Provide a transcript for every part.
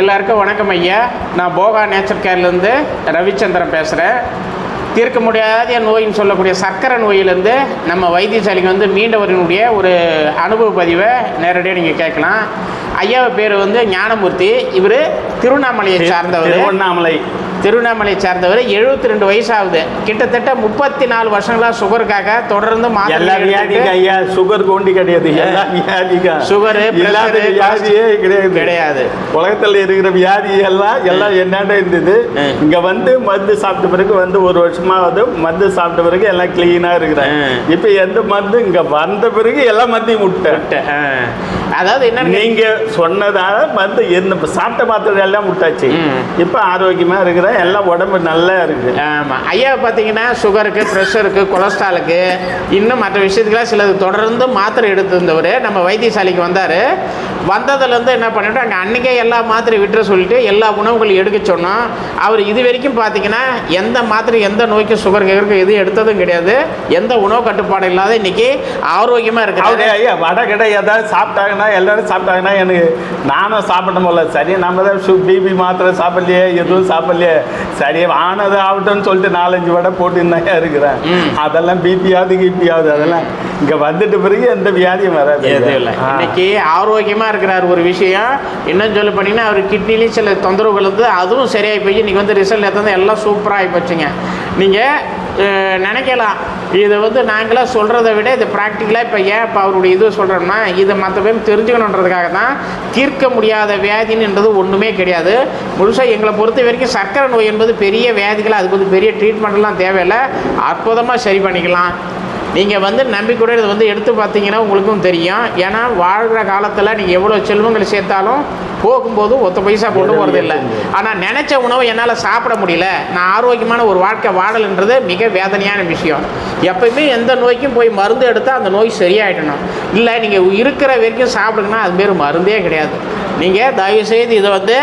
எல்லாருக்கும் வணக்கம் ஐயா. நான் போகா நேச்சர் கேர்லேருந்து ரவிச்சந்திரன் பேசுகிறேன் தீர்க்க முடியாத நோயின்னு சொல்லக்கூடிய சர்க்கரை நோயிலேருந்து நம்ம வைத்தியசாலைக்கு வந்து மீண்டவரினுடைய ஒரு அனுபவ பதிவை நேரடியாக நீங்கள் கேட்கலாம். ஐயாவை பேர் வந்து ஞானமூர்த்தி. இவர் திருவண்ணாமலையை சார்ந்தவர். திருவண்ணாமலை. திருவண்ணாமலையை சார்ந்தவர் எழுபத்தி ரெண்டு வயசாகுது. கிட்டத்தட்ட முப்பத்தி நாலு வருஷங்களா சுகருக்காக தொடர்ந்து எல்லா எடுத்துட்டு- ஐயா சுகர் கொண்டு கிடையாது. எல்லா வியாதிக்கும் சுகரு, இல்லாத வியாதியே கிடையாது. கிடையாது. உலகத்துல இருக்கிற வியாதி எல்லாம் எல்லாம் என்னென்ன இருந்தது. இங்க வந்து மருந்து சாப்பிட்ட பிறகு வந்து ஒரு வருஷமாவது மருந்து சாப்பிட்ட பிறகு எல்லாம் கிளீனா இருக்கிறேன். இப்ப எந்த மருந்து? இங்க வந்த பிறகு எல்லா மருந்தையும் விட்டேன். அதாவது என்ன நீங்க சொன்னதால மருந்து என்ன இப்ப சாப்பிட்ட மாத்திரை எல்லாம் விட்டாச்சு. இப்ப ஆரோக்கியமா இருக்கிறேன். எல்லாம் உடம்பு நல்லா இருக்கு. ஆமாம் ஐயா பார்த்தீங்கன்னா சுகருக்கு ப்ரெஷருக்கு கொலஸ்ட்ராலுக்கு இன்னும் மற்ற விஷயத்துக்கெல்லாம் சிலது தொடர்ந்து மாத்திரை எடுத்திருந்தவர். நம்ம வைத்தியசாலைக்கு வந்தார். வந்ததுலேருந்து என்ன பண்ணிட்டோம் அங்கே அன்றைக்கே எல்லா மாத்திரை விட்டுற சொல்லிட்டு எல்லா உணவுகளும் எடுக்க சொன்னோம். அவர் இது வரைக்கும் பார்த்தீங்கன்னா எந்த மாத்திரை எந்த நோய்க்கு சுகர் கேருக்கு எதுவும் எடுத்ததும் கிடையாது. எந்த உணவு கட்டுப்பாடு இல்லாத இன்னைக்கு ஆரோக்கியமாக இருக்கிறாரு. ஐயா வடை கடை ஏதாவது சாப்பிட்டாங்கன்னா எல்லாரும் சாப்பிட்டாங்கன்னா எனக்கு நானும் சாப்பிடணும் போல சரி நம்ம தான் பிபி மாத்திரை சாப்பிடலையே எதுவும் சாப்பிடலையே. சரி ஆனது ஆகட்டும்னு சொல்லிட்டு நாலஞ்சு வடை போட்டு இருந்தாங்க இருக்கிறேன். அதெல்லாம் பிபியாவது கிபியாவது அதெல்லாம் இங்க வந்துட்டு பிறகு எந்த வியாதியும் வராது எதுவும் இல்லை. இன்னைக்கு ஆரோக்கியமாக இருக்கிறார் ஒரு விஷயம். இன்னும் சொல்ல போனீங்கன்னா அவர் கிட்னிலையும் சில தொந்தரவுகள் இருந்து அதுவும் சரியாகி போய் இன்னைக்கு வந்து ரிசல்ட் எடுத்தது எல்லாம் சூப்பராக ஆகி போச்சுங்க. நீங்கள் நினைக்கலாம். இதை வந்து நாங்களாம் சொல்கிறத விட இது ப்ராக்டிக்கலாக இப்போ ஏன் இப்போ அவருடைய இது சொல்கிறோம்னா இதை மற்ற பேரும் தெரிஞ்சுக்கணுன்றதுக்காக தான் தீர்க்க முடியாத வியாதின்ன்றது ஒன்றுமே கிடையாது. முழுசாக எங்களை பொறுத்த வரைக்கும் சர்க்கரை நோய் என்பது பெரிய வியாதிகள் அதுக்கு வந்து பெரிய ட்ரீட்மெண்ட்லாம் தேவையில்லை. அற்புதமாக சரி பண்ணிக்கலாம். நீங்கள் வந்து நம்பிக்கூட இதை வந்து எடுத்து பார்த்தீங்கன்னா உங்களுக்கும் தெரியும். ஏன்னா வாழ்கிற காலத்தில் நீங்கள் எவ்வளோ செல்வங்கள் சேர்த்தாலும் போகும்போது ஒத்த பைசா கொண்டு போகிறது இல்லை ஆனால் நினச்ச உணவை என்னால் சாப்பிட முடியல. நான் ஆரோக்கியமான ஒரு வாழ்க்கை வாழலைன்றது மிக வேதனையான விஷயம். எப்பயுமே எந்த நோய்க்கும் போய் மருந்து எடுத்தால் அந்த நோய் சரியாயிடணும். இல்லை நீங்கள் இருக்கிற வரைக்கும் சாப்பிடுங்கன்னா அது பேர் மருந்தே கிடையாது. நீங்கள் தயவுசெய்து இதை வந்து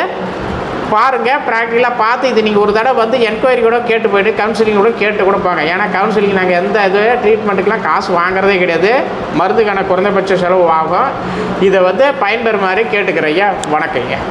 பாருங்கள் ப்ராக்டிக்கலாக பார்த்து இது நீங்கள் ஒரு தடவை வந்து என்கொயரி கூட கேட்டு போயிட்டு கவுன்சிலிங் கூட கேட்டு கூட போங்க. ஏன்னா கவுன்சிலிங் நாங்கள் எந்த இது ட்ரீட்மெண்ட்டுக்கெலாம் காசு வாங்குறதே கிடையாது. மருந்துக்கான குறைந்தபட்ச செலவு ஆகும். இதை வந்து பயன்பெறுமாறு கேட்டுக்கிறேன் ஐயா. வணக்கம் ஐயா